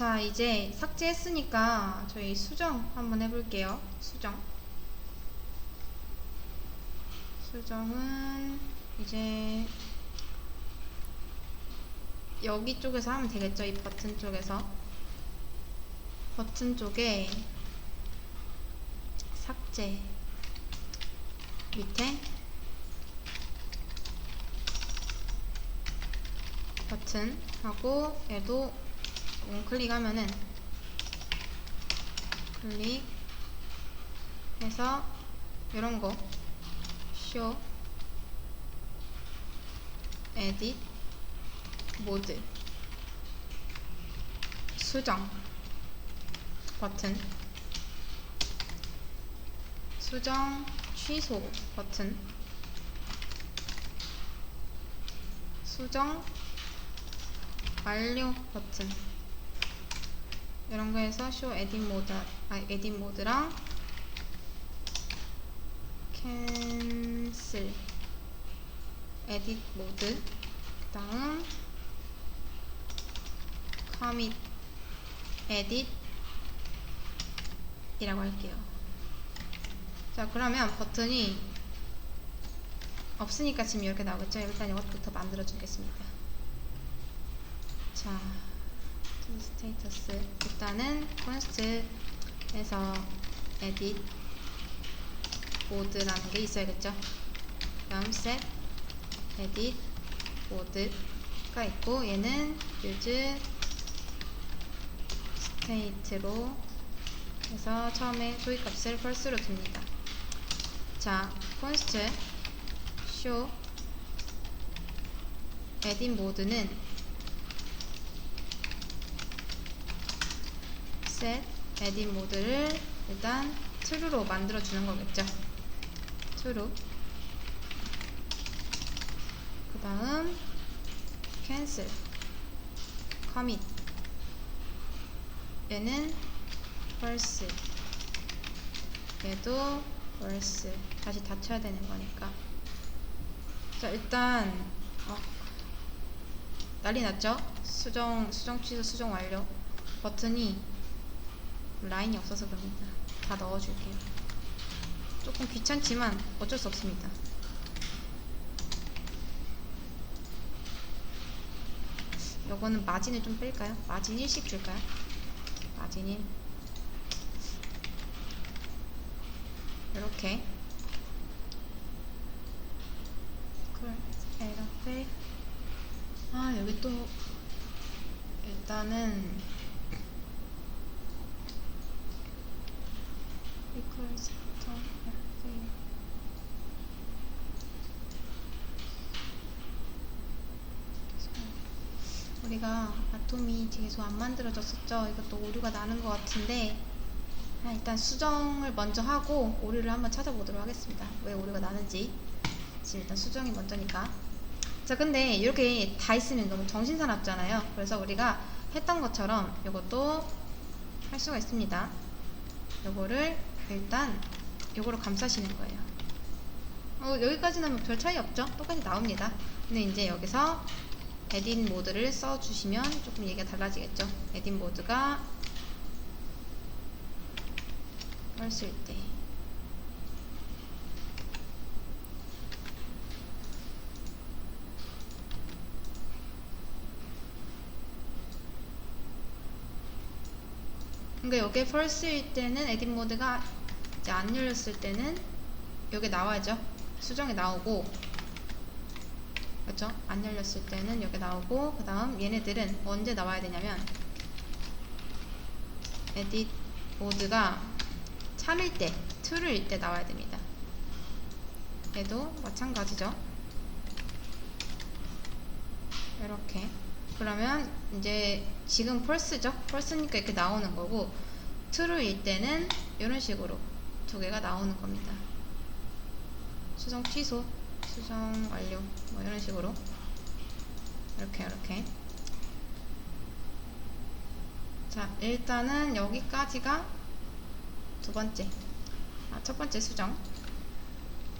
자, 이제 삭제했으니까 저희 수정 한번 해볼게요. 수정. 수정은 이제 여기 쪽에서 하면 되겠죠? 이 버튼 쪽에서. 버튼 쪽에 삭제 밑에 버튼 하고 얘도 원 클릭하면은 클릭해서 이런 거 쇼, 에딧, 모드, 수정 버튼, 수정 취소 버튼, 수정 완료 버튼 이런 거에서 쇼 에딧 모드, 아 에딧 모드랑 캔슬 에딧 모드 그 다음 커밋 에딧 이라고 할게요. 자 그러면 버튼이 없으니까 지금 이렇게 나오겠죠? 일단 이것부터 만들어 주겠습니다. 자 스테이터스 일단은 콘스트에서 에딧 모드라는 게 있어야겠죠. 다음 셋 에딧 모드가 있고 얘는 use state로 해서 처음에 소위 값을 false로 둡니다. 자, const show edit 모드는 set edit 모드를 일단 true로 만들어 주는 거겠죠. true. 그 다음 cancel, commit. 얘는 false. 얘도 false. 다시 닫혀야 되는 거니까. 자 일단 어, 난리 났죠? 수정 수정 취소 수정 완료. 버튼이 라인이 없어서 그럽니다. 다 넣어줄게요. 조금 귀찮지만 어쩔 수 없습니다. 요거는 마진을 좀 뺄까요? 마진 1씩 줄까요? 마진 1 이렇게 이렇게 아 여기 또 일단은 우리가 아톰이 계속 안 만들어졌었죠. 이것도 오류가 나는 것 같은데 아, 일단 수정을 먼저 하고 오류를 한번 찾아보도록 하겠습니다. 왜 오류가 나는지 지금 일단 수정이 먼저니까 자 근데 이렇게 다 있으면 너무 정신사납잖아요. 그래서 우리가 했던 것처럼 이것도 할 수가 있습니다. 요거를 일단 요거로 감싸시는 거예요. 어, 여기까지는 뭐 별 차이 없죠? 똑같이 나옵니다. 근데 이제 여기서 에딘 모드를 써주시면 조금 얘기가 달라지겠죠. 에딘 모드가 펄스일 때 그러니까 여기에 펄스일 때는 에딧 모드가 이제 안 열렸을 때는 여기 나와야죠. 수정이 나오고 그렇죠? 안 열렸을 때는 여기 나오고 그 다음 얘네들은 언제 나와야 되냐면 에딧 모드가 참일 때, true일 때 나와야 됩니다. 얘도 마찬가지죠. 이렇게 그러면 이제 지금 펄스죠? 펄스니까 이렇게 나오는 거고 true일 때는 이런 식으로 두 개가 나오는 겁니다. 수정 취소, 수정 완료 뭐 이런 식으로 이렇게 이렇게 자 일단은 여기까지가 두 번째 아, 첫 번째 수정